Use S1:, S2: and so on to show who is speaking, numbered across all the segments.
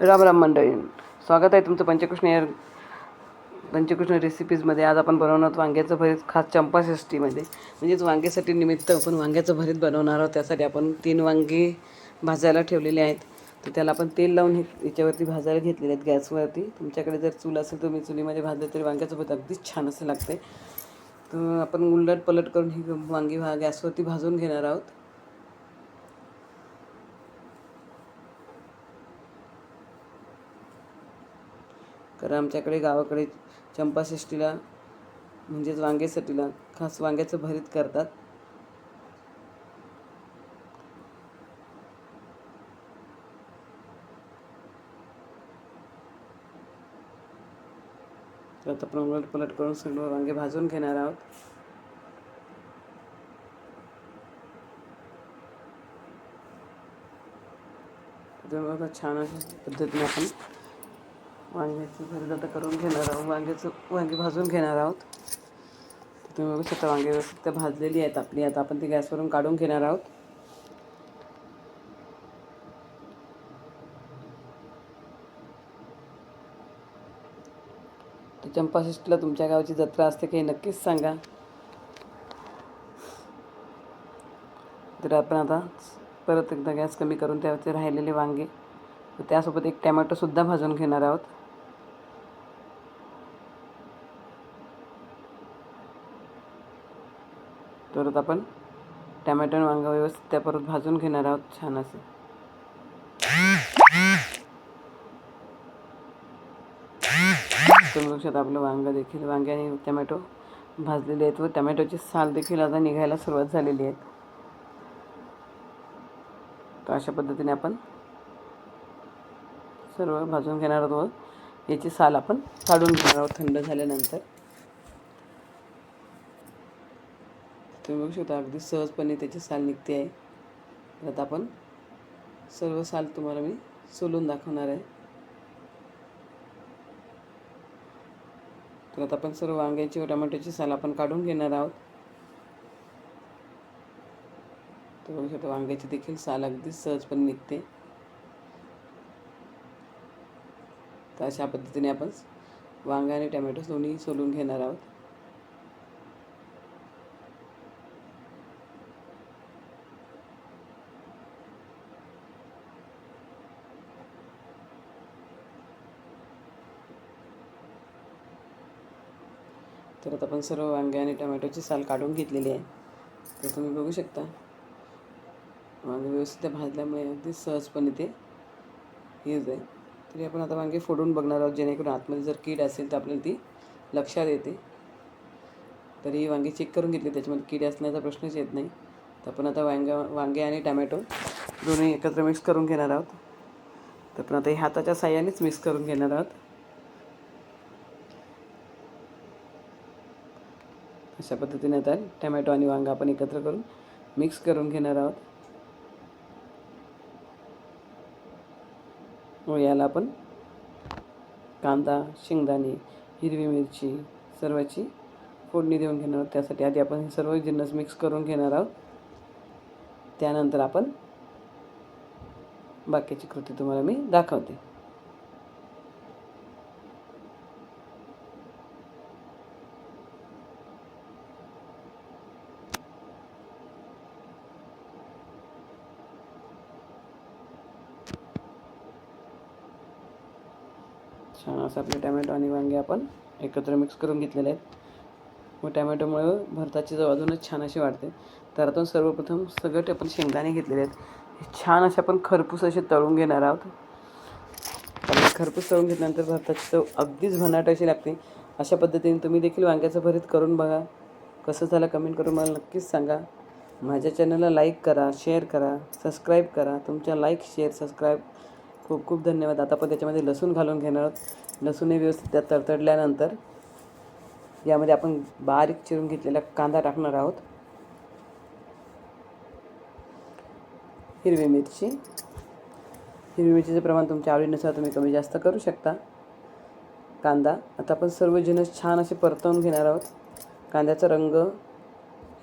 S1: राम राम मंडळी. स्वागत आहे तुमचं पंचकृष्ण एअर पंचकृष्ण रेसिपीजमध्ये आज आपण बनवणार आहोत वांग्याचं भरीत खास चंपा षष्टीमध्ये म्हणजेच वांग्यासाठी निमित्त आपण वांग्याचं भरीत बनवणार आहोत. त्यासाठी आपण तीन वांगी भाजायला ठेवलेले आहेत. तर त्याला आपण तेल लावून हे याच्यावरती भाजायला घेतलेले आहेत गॅसवरती. तुमच्याकडे जर चूल असेल तर मी चुलीमध्ये भाजले तरी वांग्याचं भरीत अगदीच छान असं लागते तर आपण उलट पलट करून ही वांगी भा गॅसवरती भाजून घेणार आहोत. कारण आमच्याकडे गावाकडे चंपाषष्ठीला म्हणजेच वांग्यासाठीला खास वांग्याचं भरीत करतात. तर आता आपण उलट पलट करून सगळं वांगे भाजून घेणार आहोत. छान अशा पद्धतीने आपण वांग्याची भरीत आता करून घेणार आहोत. वांग्याचं वांगी भाजून घेणार आहोत. तर तुम्ही बघू शकता वांगे व्यवस्थित भाजलेली आहेत आपली. आता आपण ती गॅसवरून काढून घेणार आहोत. तर तुमच्या गावची जत्रा असते काही नक्कीच सांगा. तर आपण आता परत एकदा गॅस कमी करून त्यावरती राहिलेले वांगे त्यासोबत एक टॅमॅटोसुद्धा भाजून घेणार आहोत. परत आपण टॅमॅटो आणि वांगा व्यवस्थित त्या परत भाजून घेणार आहोत छान असे. तुम्ही लक्षात आपलं वांगा देखील वांगे आणि टमॅटो भाजलेले आहेत व टमॅटोची साल देखील आता निघायला सुरुवात झालेली आहे. तर अशा पद्धतीने आपण सर्व भाजून घेणार आहोत व याची साल आपण काढून घेणार आहोत थंड झाल्यानंतर. तुम्ही बघू शकता अगदी सहजपणे त्याची साल निघते आहे. तर आता आपण सर्व साल तुम्हाला मी सोलून दाखवणार आहे. तर आता आपण सर्व वांग्याची व टमाट्याची साल आपण काढून घेणार आहोत. तर बघू शकता वांग्याची देखील साल अगदी सहजपणे निघते. तर अशा पद्धतीने आपण वांगा आणि टोमॅटो दोन्ही सोलून घेणार आहोत. तर आता आपण सर्व वांगे आणि टमॅटोची साल काढून घेतलेली आहे. तर तुम्ही बघू शकता. वांगे व्यवस्थित भाजल्यामुळे अगदी सहजपणे ते हेच आहे. तरी आपण आता वांगे फोडून बघणार आहोत जेणेकरून आतमध्ये जर कीड असेल तर आपल्याला ती लक्षात येते. तरी वांगे चेक करून घेतली त्याच्यामध्ये कीड असण्याचा प्रश्नच येत नाही. तर आपण आता वांग्या वांगे आणि टमॅटो दोन्ही एकत्र मिक्स करून घेणार आहोत. तर आपण आता हे हाताच्या साह्यानेच मिक्स करून घेणार आहोत. अशा पद्धतीने आता टमॅटो आणि वांगा आपण एकत्र करून मिक्स करून घेणार आहोत. व याला आपण कांदा शेंगदाणे हिरवी मिरची सर्वाची फोडणी देऊन घेणार आहोत. त्यासाठी आधी आपण हे सर्व जिन्नस मिक्स करून घेणार आहोत. त्यानंतर आपण बाकीची कृती तुम्हाला मी दाखवते. छान असं आपले टॅमॅटो आणि वांगे आपण एकत्र मिक्स करून घेतलेले आहेत. व टॅमॅटोमुळं भरताची चव अजूनच छान अशी वाढते. तर आता सर्वप्रथम सगळं आपण शेंगदाणे घेतलेले आहेत. छान असे आपण खरपूस असे तळून घेणार आहोत. आणि खरपूस तळून घेतल्यानंतर भरताची चव अगदीच भन्नाट अशी लागते. अशा पद्धतीने तुम्ही देखील वांग्याचं भरीत करून बघा. कसं झालं कमेंट करून मला नक्कीच सांगा. माझ्या चॅनलला लाईक करा शेअर करा सबस्क्राईब करा. तुमच्या लाईक शेअर सबस्क्राईब खूप खूप धन्यवाद. आता आपण त्याच्यामध्ये लसूण घालून घेणार आहोत. लसूण हे व्यवस्थित त्यात तडतडल्यानंतर यामध्ये आपण बारीक चिरून घेतलेला कांदा टाकणार आहोत. हिरवी मिरची. हिरवी मिरचीचं प्रमाण तुमच्या आवडीनुसार तुम्ही कमी जास्त करू शकता. कांदा. आता आपण सर्व जिनस छान असे परतवून घेणार आहोत. कांद्याचा रंग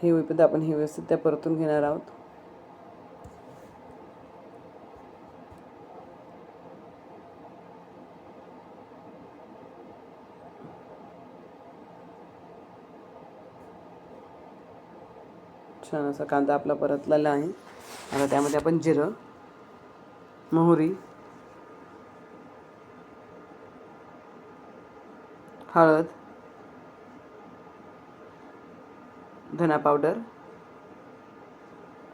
S1: हे होईपर्यंत आपण हे व्यवस्थित त्या परतून घेणार आहोत. छान असा कांदा आपला परतलेला आहे. आता त्यामध्ये आपण जिरं मोहरी हळद धना पावडर.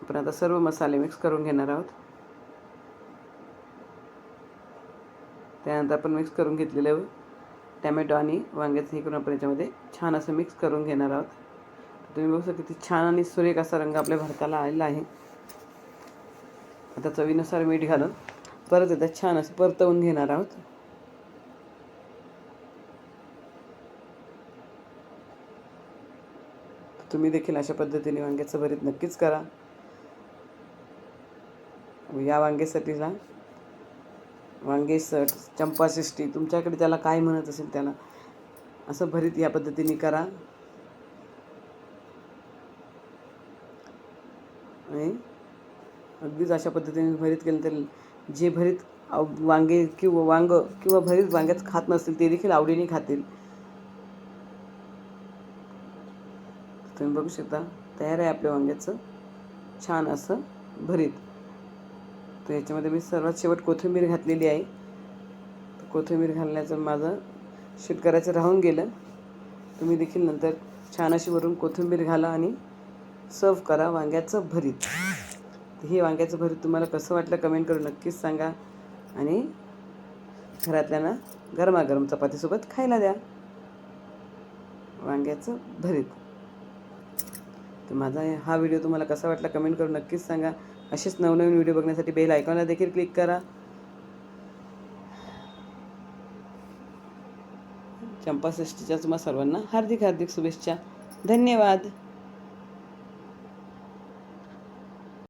S1: आपण आता सर्व मसाले मिक्स करून घेणार आहोत. त्यानंतर आपण मिक्स करून घेतलेले टॅमॅटो आणि वांग्याचं हे करून आपण याच्यामध्ये छान असं मिक्स करून घेणार आहोत. तुम्ही बघू शकता किती छान आणि सुरेख असा रंग आपल्या भारताला आलेला आहे. आता चवीनुसार मीठ घालून परत एकदा छान असं परतवून घेणार आहोत. तुम्ही देखील अशा पद्धतीने वांग्याचं भरीत नक्कीच करा. या वांग्यासाठीला वांगे सट चंपाषष्ठी तुमच्याकडे त्याला काय म्हणत असेल त्याला असं भरीत या पद्धतीने करा. आणि अगदीच अशा पद्धतीने भरीत केलं तर जे भरीत वांगे किंवा वांग किंवा भरीत वांग्यात खात नसतील ते देखील आवडीने खातील. तुम्ही बघू शकता तयार आहे आपल्या वांग्याचं. छान असं भरीत. तर याच्यामध्ये मी सर्वात शेवट कोथिंबीर घातलेली आहे. तर कोथिंबीर घालण्याचं माझं शूट करायचं राहून गेलं. तुम्ही देखील नंतर छान अशी वरून कोथिंबीर घाला आणि सर्व करा वांग्याचं भरीत. हे वांग्याचं भरीत तुम्हाला कसं वाटलं कमेंट करून नक्कीच सांगा. आणि घरातल्यांना गरमागरम चपातीसोबत खायला द्या. वांग्याचं भरीत. तर माझा हा व्हिडिओ तुम्हाला कसा वाटला कमेंट करून नक्कीच सांगा. असेच नवनवीन व्हिडिओ बघण्यासाठी बेल आयकॉनला देखील क्लिक करा. चंपाषष्टीच्या तुम्हा सर्वांना हार्दिक हार्दिक शुभेच्छा. धन्यवाद.